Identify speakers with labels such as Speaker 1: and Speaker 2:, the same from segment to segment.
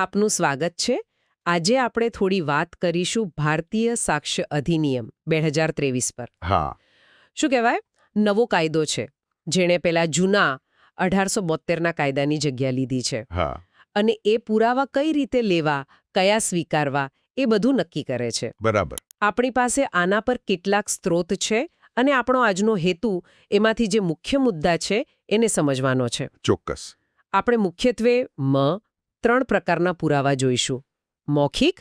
Speaker 1: આપનું સ્વાગત છે. આજે આપણે થોડી વાત કરીશું ભારતીય સાક્ષ્ય અધિનિયમ બે હજાર ત્રેવીસ પર.
Speaker 2: હા.
Speaker 1: શું કહેવાય? નવો કાયદો છે. જેણે પેલા જૂના અઢારસો બોતેરના કાયદાની જગ્યા લીધી છે. અને એ પુરાવા કઈ રીતે લેવા કયા સ્વીકારવા એ બધું નક્કી કરે છે.
Speaker 2: બરાબર.
Speaker 1: આપણી પાસે આના પર કેટલાક સ્ત્રોત છે અને આપણો આજનો હેતુ એમાંથી જે મુખ્ય મુદ્દા છે એને સમજવાનો છે.
Speaker 2: ચોક્કસ.
Speaker 1: આપણે મુખ્યત્વે મ ત્રણ પ્રકારના પુરાવા જોઈશું. મૌખિક.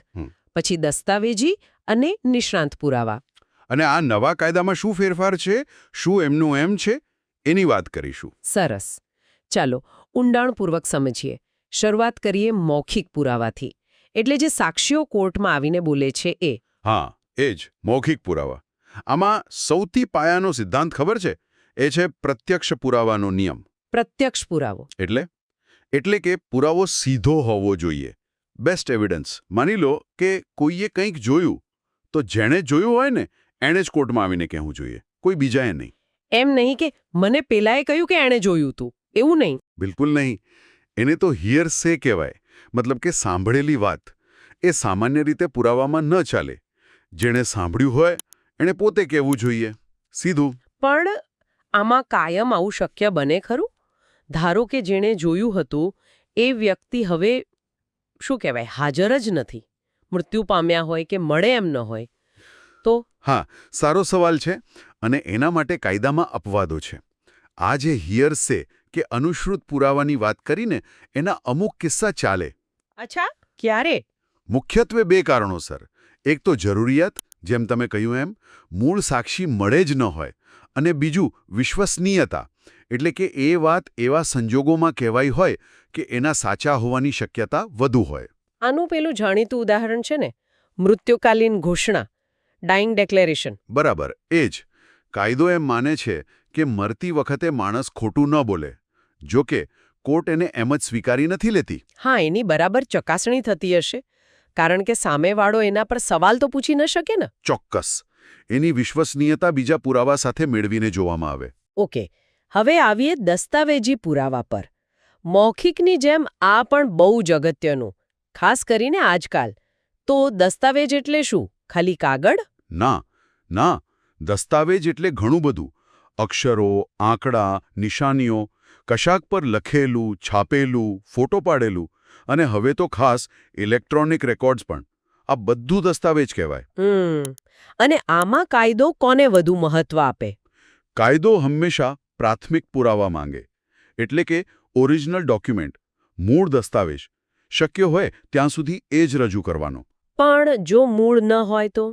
Speaker 1: પછી દસ્તાવેજી અને નિષ્ણાંત પુરાવા.
Speaker 2: અને આ નવા કાયદામાં શું ફેરફાર છે? શું એમનું એમ છે? એની વાત કરીશું.
Speaker 1: સરસ. ચાલો ઊંડાણપૂર્વક સમજીએ. શરૂઆત કરીએ મૌખિક પુરાવાથી. એટલે જે સાક્ષીઓ કોર્ટમાં આવીને બોલે છે એ.
Speaker 2: હા એ જ મૌખિક પુરાવા. આમાં સૌથી પાયાનો સિદ્ધાંત ખબર છે? એ છે પ્રત્યક્ષ પુરાવાનો નિયમ.
Speaker 1: પ્રત્યક્ષ પુરાવો.
Speaker 2: એટલે? એટલે કે પુરાવો સીધો હોવો જોઈએ. બેસ્ટ એવિડન્સ માની લો કે કોઈએ કંઈક જોયું તો જેણે જોયું હોય ને એણે જ કોર્ટમાં આવીને કહેવું જોઈએ. કોઈ બીજાએ નહીં.
Speaker 1: એમ નહીં કે મને પેલાએ કહ્યું કે એણે જોયું તું. એવું નહીં.
Speaker 2: બિલકુલ નહીં. એને તો હિયર સે કહેવાય. મતલબ કે સાંભળેલી વાત. એ સામાન્ય રીતે પુરાવામાં ન ચાલે. જેણે સાંભળ્યું હોય એણે પોતે કહેવું જોઈએ. સીધું.
Speaker 1: પણ આમાં કાયમ આવું શક્ય બને ખરું? ધારો કે જેણે જોયું હતું એ વ્યક્તિ હવે શું કહેવાય હાજર જ નથી. મૃત્યુ પામ્યા હોય કે મળે એમ ન હોય તો
Speaker 2: હા સારો સવાલ છે અને એના માટે કાયદામાં અપવાદો છે. આ જે હિયરસે કે અનુશ્રુત પુરાવાની વાત કરીને એના અમુક કિસ્સા ચાલે.
Speaker 1: અચ્છા ક્યારે?
Speaker 2: મુખ્યત્વે બે કારણોસર. એક તો જરૂરિયાત જેમ તમે કહ્યું એમ મૂળ સાક્ષી મળે જ ન હોય અને બીજું વિશ્વસનીયતા. એટલે કે એ વાત એવા સંજોગોમાં કહેવાઈ હોય કે એના સાચા હોવાની શક્યતા વધુ હોય.
Speaker 1: આનું પેલું જાણીતું ઉદાહરણ છે ને? મૃત્યુકાલીન ઘોષણા ડાઇંગ ડેક્લેરેશન.
Speaker 2: બરાબર એ જ. કાયદો એમ માને છે કે મરતી વખતે માણસ ખોટું ન બોલે જો કે કોર્ટ એને એમ જ સ્વીકારી નથી લેતી.
Speaker 1: હા એની બરાબર ચકાસણી થતી હશે કારણ કે સામેવાળો એના પર સવાલ તો પૂછી ન શકે ને.
Speaker 2: ચોક્કસ. એની વિશ્વસનીયતા બીજા પુરાવા સાથે મેળવીને જોવામાં આવે.
Speaker 1: ઓકે. હવે આવીએ દસ્તાવેજી પુરાવા પર. મૌખિકની જેમ આ પણ બહુ જ અગત્યનું ખાસ કરીને આજકાલ. તો દસ્તાવેજ એટલે શું? ખાલી કાગળ?
Speaker 2: ના ના દસ્તાવેજ એટલે ઘણું બધું. અક્ષરો આંકડા નિશાનીઓ કશાક પર લખેલું છાપેલું ફોટો પાડેલું અને હવે તો ખાસ ઇલેક્ટ્રોનિક રેકોર્ડ્સ પણ. આ બધું દસ્તાવેજ કહેવાય.
Speaker 1: અને આમાં કાયદો કોને વધુ મહત્વ આપે?
Speaker 2: કાયદો હંમેશા પ્રાથમિક પુરાવા માંગે. એટલે કે ઓરિજિનલ ડોક્યુમેન્ટ મૂળ દસ્તાવેજ. શક્ય હોય ત્યાં સુધી એ જ રજૂ કરવાનો.
Speaker 1: પણ જો મૂળ ન હોય તો?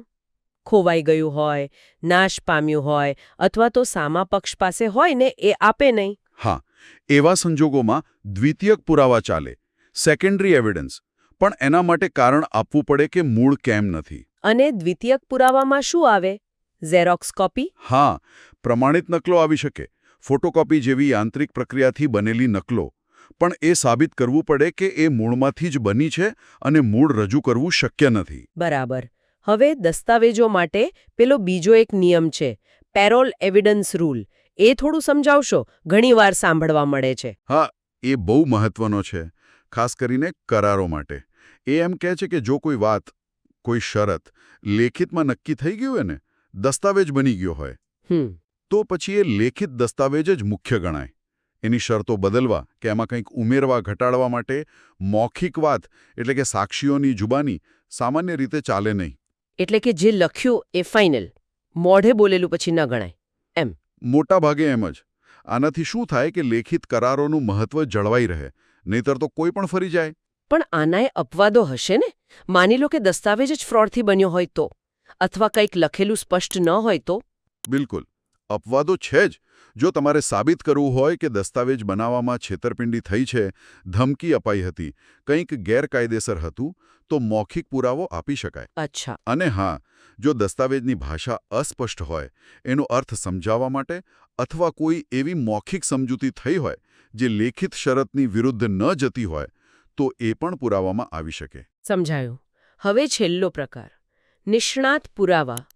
Speaker 1: ખોવાઈ ગયું હોય નાશ પામ્યું હોય અથવા તો સામા પક્ષ પાસે હોય ને એ આપે નહીં?
Speaker 2: હા એવા સંજોગોમાં દ્વિતીયક પુરાવા ચાલે સેકન્ડરી એવિડન્સ પણ એના માટે કારણ આપવું પડે કે મૂળ કેમ નથી.
Speaker 1: અને દ્વિતીયક પુરાવામાં શું આવે? ઝેરોક્સ કોપી
Speaker 2: હા પ્રમાણિત નકલો આવી શકે. ફોટોકોપી જેવી યાંત્રિક પ્રક્રિયાથી બનેલી નકલો. પણ એ સાબિત કરવું પડે કે એ મૂળમાંથી જ બની છે અને મૂળ રજૂ કરવું શક્ય નથી.
Speaker 1: બરાબર. હવે દસ્તાવેજો માટે પેલો બીજો એક નિયમ છે પેરોલ એવિડન્સ રૂલ. એ થોડું સમજાવશો? ઘણીવાર સાંભળવા મળે છે.
Speaker 2: હા એ બહુ મહત્વનો છે ખાસ કરીને કરારો માટે. એ એમ કહે છે કે જો કોઈ વાત કોઈ શરત લેખિતમાં નક્કી થઈ ગયું હોય ને દસ્તાવેજ બની ગયો હોય.
Speaker 1: હમ.
Speaker 2: તો પછી એ લેખિત દસ્તાવેજ જ મુખ્ય ગણાય. એની શરતો બદલવા કે એમાં કંઈક ઉમેરવા ઘટાડવા માટે મૌખિક વાત એટલે કે સાક્ષીઓની જુબાની સામાન્ય રીતે ચાલે નહીં.
Speaker 1: એટલે કે જે લખ્યું એ ફાઇનલ મોઢે બોલેલું પછી ન ગણાય.
Speaker 2: મોટા ભાગે એમ જ. આનાથી શું થાય કે લેખિત કરારોનું મહત્વ જળવાઈ રહે નહીતર તો કોઈ પણ ફરી જાય.
Speaker 1: પણ આનાય અપવાદો હશે ને? માની લો કે દસ્તાવેજ જ ફ્રોડથી બન્યો હોય તો. અથવા કંઈક લખેલું સ્પષ્ટ ન હોય તો.
Speaker 2: બિલકુલ. અપવાદો છે જ. જો તમારે સાબિત કરવું હોય કે દસ્તાવેજ બનાવવામાં છેતરપિંડી થઈ છે ધમકી અપાઈ હતી કંઈક ગેરકાયદેસર હતું તો મૌખિક પુરાવો આપી શકાય.
Speaker 1: અચ્છા.
Speaker 2: અને હા જો દસ્તાવેજની ભાષા અસ્પષ્ટ હોય એનો અર્થ સમજાવવા માટે અથવા કોઈ એવી મૌખિક સમજૂતી થઈ હોય જે લેખિત શરતની વિરુદ્ધ ન જતી હોય તો એ પણ પુરાવામાં આવી શકે.
Speaker 1: સમજાયું. હવે છેલ્લો પ્રકાર. નિષ્ણાત પુરાવા.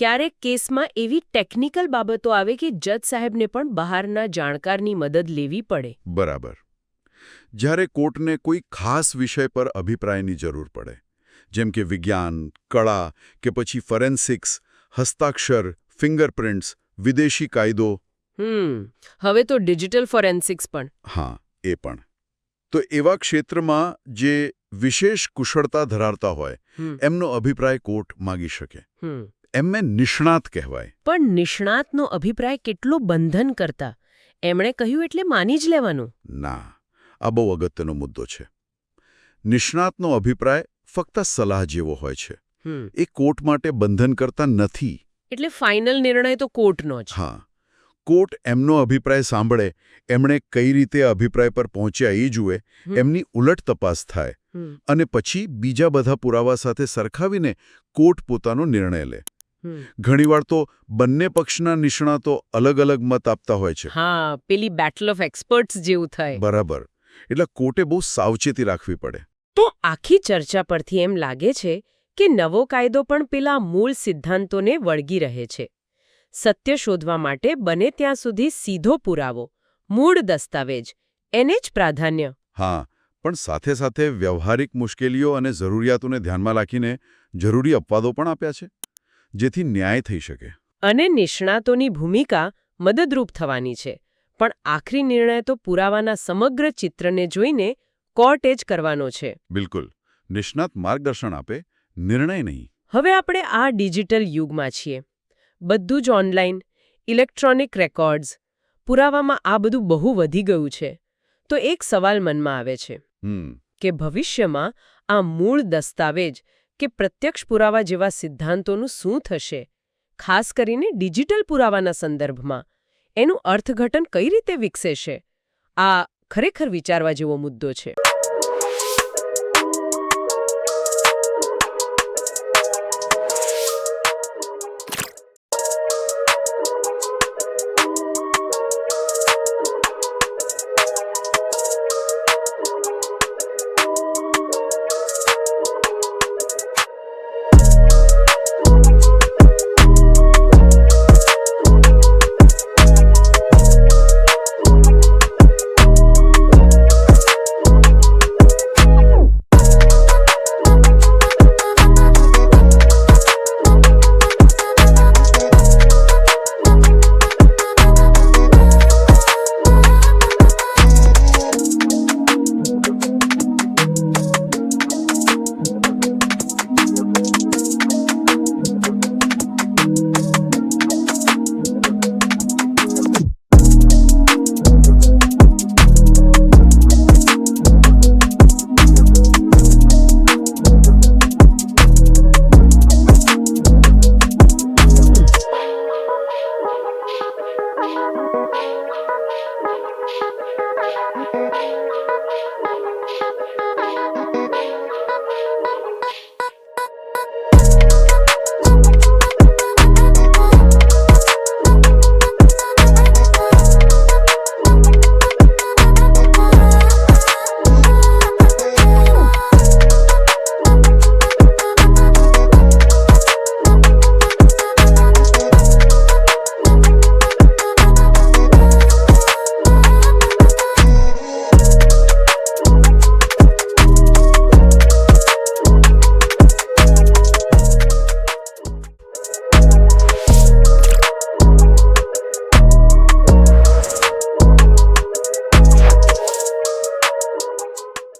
Speaker 1: ક્યારેક કેસમાં એવી ટેકનિકલ બાબતો આવે કે જજ સાહેબને પણ બહારના જાણકારની મદદ લેવી પડે.
Speaker 2: બરાબર. જ્યારે કોર્ટને કોઈ ખાસ વિષય પર અભિપ્રાયની જરૂર પડે જેમ કે વિજ્ઞાન કળા કે પછી ફોરેન્સિક્સ હસ્તાક્ષર ફિંગરપ્રિન્ટ્સ વિદેશી કાયદો.
Speaker 1: હમ હવે તો ડિજિટલ ફોરેન્સિક્સ પણ.
Speaker 2: હા એ પણ. તો એવા ક્ષેત્રમાં જે વિશેષ કુશળતા ધરાવતા હોય એમનો અભિપ્રાય કોર્ટ માગી શકે.
Speaker 1: હમ.
Speaker 2: એમને નિષ્ણાત કહેવાય.
Speaker 1: પણ નિષ્ણાતનો અભિપ્રાય કેટલો બંધન કરતા? એમણે કહ્યું એટલે માની જ લેવાનું.
Speaker 2: ના આ બહુ અગત્યનો મુદ્દો છે. નિષ્ણાતનો અભિપ્રાય ફક્ત સલાહ જેવો હોય છે. એ કોર્ટ માટે બંધન કરતા નથી.
Speaker 1: એટલે ફાઇનલ નિર્ણય તો કોર્ટનો જ.
Speaker 2: હા. કોર્ટ એમનો અભિપ્રાય સાંભળે એમણે કઈ રીતે અભિપ્રાય પર પહોંચ્યા એ જુએ એમની ઉલટ તપાસ થાય. અને પછી બીજા બધા પુરાવા સાથે સરખાવીને કોર્ટ પોતાનો નિર્ણય લે. ઘણીવાર તો બંને પક્ષના નિષ્ણાતો અલગ અલગ મત આપતા હોય છે.
Speaker 1: હા પેલી બેટલ ઓફ એક્સપર્ટ્સ જેવું થાય.
Speaker 2: બરાબર. એટલે કોર્ટે બહુ સાવચેતી રાખવી પડે.
Speaker 1: તો આખી ચર્ચા પરથી એમ લાગે છે કે નવો કાયદો પણ પેલા મૂળ સિદ્ધાંતોને વળગી રહે છે. સત્ય શોધવા માટે બને ત્યાં સુધી સીધો પુરાવો મૂળ દસ્તાવેજ એને જ પ્રાધાન્ય.
Speaker 2: હા પણ સાથે સાથે વ્યવહારિક મુશ્કેલીઓ અને જરૂરિયાતોને ધ્યાનમાં રાખીને જરૂરી અપવાદો પણ આપ્યા છે. જેથી ન્યાય થઈ શકે.
Speaker 1: અને નિષ્ણાતોની ભૂમિકા મદદરૂપ થવાની છે. પણ આખરી નિર્ણય તો પુરાવાના સમગ્ર ચિત્રને જોઈને કોર્ટે જ કરવાનો છે.
Speaker 2: બિલકુલ. નિષ્ણાત માર્ગદર્શન આપે નિર્ણય નહીં.
Speaker 1: હવે આપણે આ ડિજિટલ યુગમાં છીએ. બધું જ ઓનલાઈન ઇલેક્ટ્રોનિક રેકોર્ડ્સ પુરાવામાં આ બધું બહુ વધી ગયું છે. તો એક સવાલ મનમાં આવે છે. કે ભવિષ્યમાં આ મૂળ દસ્તાવેજ કે પ્રત્યક્ષ પુરાવા જેવા સિદ્ધાંતોનું શું થશે, ખાસ કરીને ડિજિટલ પુરાવાના સંદર્ભમાં? એનું અર્થઘટન કઈ રીતે વિકસે છે? આ ખરેખર વિચારવા જેવો મુદ્દો છે.